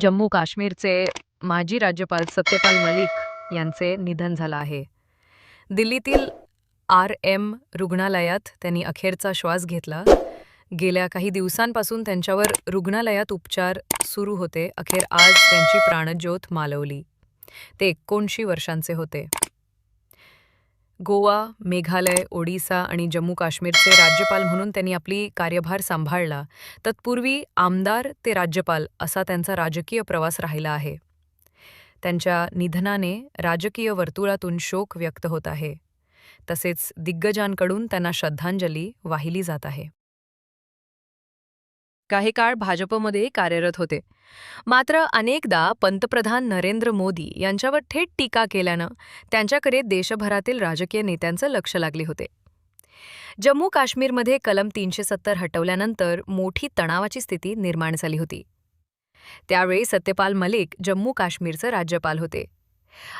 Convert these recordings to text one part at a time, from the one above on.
जम्मू काश्मीरचे माजी राज्यपाल सत्यपाल मलिक यांचे निधन झालं आहे. दिल्लीतील आर एम रुग्णालयात त्यांनी अखेरचा श्वास घेतला. गेल्या काही दिवसांपासून त्यांच्यावर रुग्णालयात उपचार सुरू होते. अखेर आज त्यांची प्राणज्योत मालवली. ते एकोणशी वर्षांचे होते. गोवा मेघालय ओडिसा आणि जम्मू काश्मीरचे राज्यपाल म्हणून त्यांनी आपली कार्यभार सांभाळला. तत्पूर्वी आमदार ते राज्यपाल असा त्यांचा राजकीय प्रवास राहिला आहे. त्यांच्या निधनाने राजकीय वर्तुळातून शोक व्यक्त होत आहे. तसेच दिग्गजांकडून त्यांना श्रद्धांजली वाहिली जात आहे. काही काळ भाजपमध्ये कार्यरत होते. मात्र अनेकदा पंतप्रधान नरेंद्र मोदी यांच्यावर थेट टीका केल्यानं त्यांच्याकडे देशभरातील राजकीय नेत्यांचं लक्ष लागले होते. जम्मू काश्मीरमध्ये कलम तीनशे सत्तर हटवल्यानंतर मोठी तणावाची स्थिती निर्माण झाली होती. त्यावेळी सत्यपाल मलिक जम्मू काश्मीरचं राज्यपाल होते.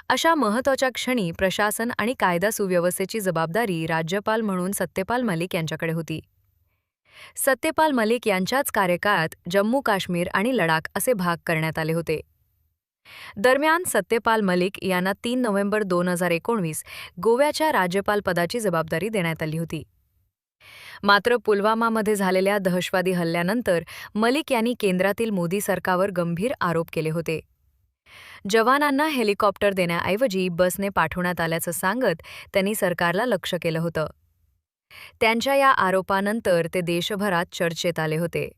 अशा महत्त्वाच्या क्षणी प्रशासन आणि कायदा सुव्यवस्थेची जबाबदारी राज्यपाल म्हणून सत्यपाल मलिक यांच्याकडे होती. सत्यपाल मलिक यांच्याच कार्यकाळात जम्मू काश्मीर आणि लडाख असे भाग करण्यात आले होते. दरम्यान सत्यपाल मलिक यांना तीन नोव्हेंबर दोन हजार एकोणवीस गोव्याच्या राज्यपाल पदाची जबाबदारी देण्यात आली होती. मात्र पुलवामामध्ये झालेल्या दहशतवादी हल्ल्यानंतर मलिक यांनी केंद्रातील मोदी सरकारवर गंभीर आरोप केले होते. जवानांना हेलिकॉप्टर देण्याऐवजी बसने पाठवण्यात आल्याचं सांगत त्यांनी सरकारला लक्ष केलं होतं. त्यांच्या या आरोपानंतर ते देशभरात चर्चेत आले होते.